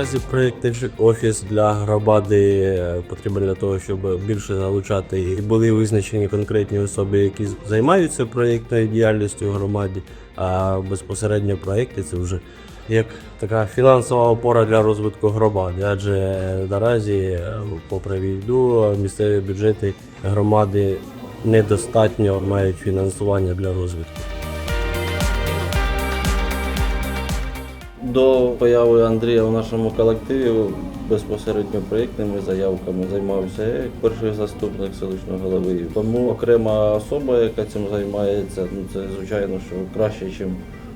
Наразі проєктний офіс для громади е, потрібен для того, щоб більше залучати і були визначені конкретні особи, які займаються проєктною діяльністю в громаді. А безпосередньо проєкти це вже як така фінансова опора для розвитку громади. Адже е, наразі, е, попри війну, місцеві бюджети громади недостатньо мають фінансування для розвитку. До появи Андрія в нашому колективі безпосередньо проєктними заявками займався як перший заступник селищного голови. Тому окрема особа, яка цим займається, ну це звичайно, що краще, ніж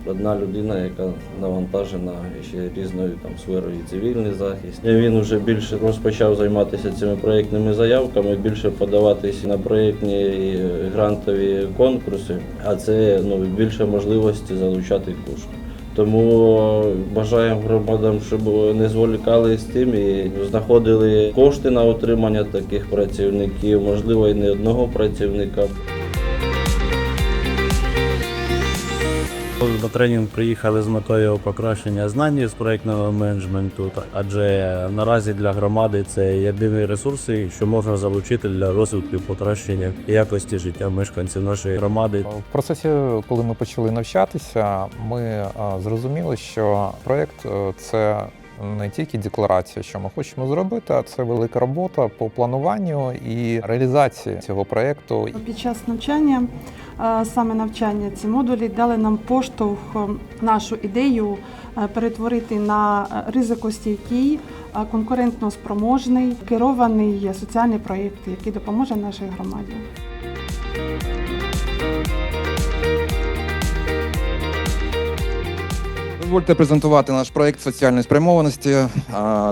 одна людина, яка навантажена ще різною там сферою цивільний захист. Він вже більше розпочав займатися цими проєктними заявками, більше подаватися на проєктні грантові конкурси, а це ну більше можливості залучати кошти. Тому бажаємо громадам, щоб не зволікали з тим і знаходили кошти на отримання таких працівників, можливо, і не одного працівника. На тренінг приїхали з метою покращення знань з проєктного менеджменту, адже наразі для громади це єдині ресурси, що можна залучити для розвитку покращення якості життя мешканців нашої громади. В процесі, коли ми почали навчатися, ми зрозуміли, що проєкт е, це не тільки декларація, що ми хочемо зробити, а це велика робота по плануванню і реалізації цього проєкту. Під час навчання, саме навчання, ці модулі дали нам поштовх е, нашу ідею е, перетворити на е, ризикостійкий, конкурентно спроможний, керований соціальний проєкт, який допоможе нашій громаді. Дозвольте презентувати наш проект соціальної спрямованості,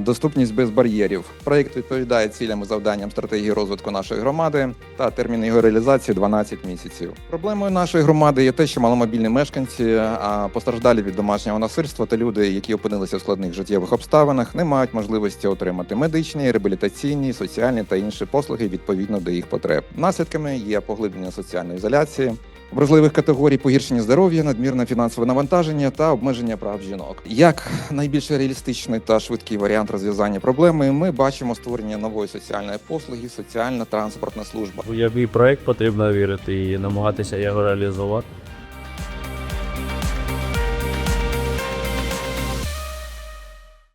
доступність без бар'єрів. Проект відповідає цілям і завданням стратегії розвитку нашої громади та термін його реалізації 12 місяців. Проблемою нашої громади є те, що маломобільні мешканці, постраждалі від домашнього насильства та люди, які опинилися в складних життєвих обставинах, не мають можливості отримати медичні, реабілітаційні, соціальні та інші послуги відповідно до їх потреб. Наслідками є поглиблення соціальної ізоляції, вразливих категорій погіршення здоров'я, надмірне фінансове навантаження та обмеження прав жінок. Як найбільш реалістичний та швидкий варіант розв'язання проблеми, ми бачимо створення нової соціальної послуги, соціальна транспортна служба. У який проект потрібно вірити і намагатися його реалізувати.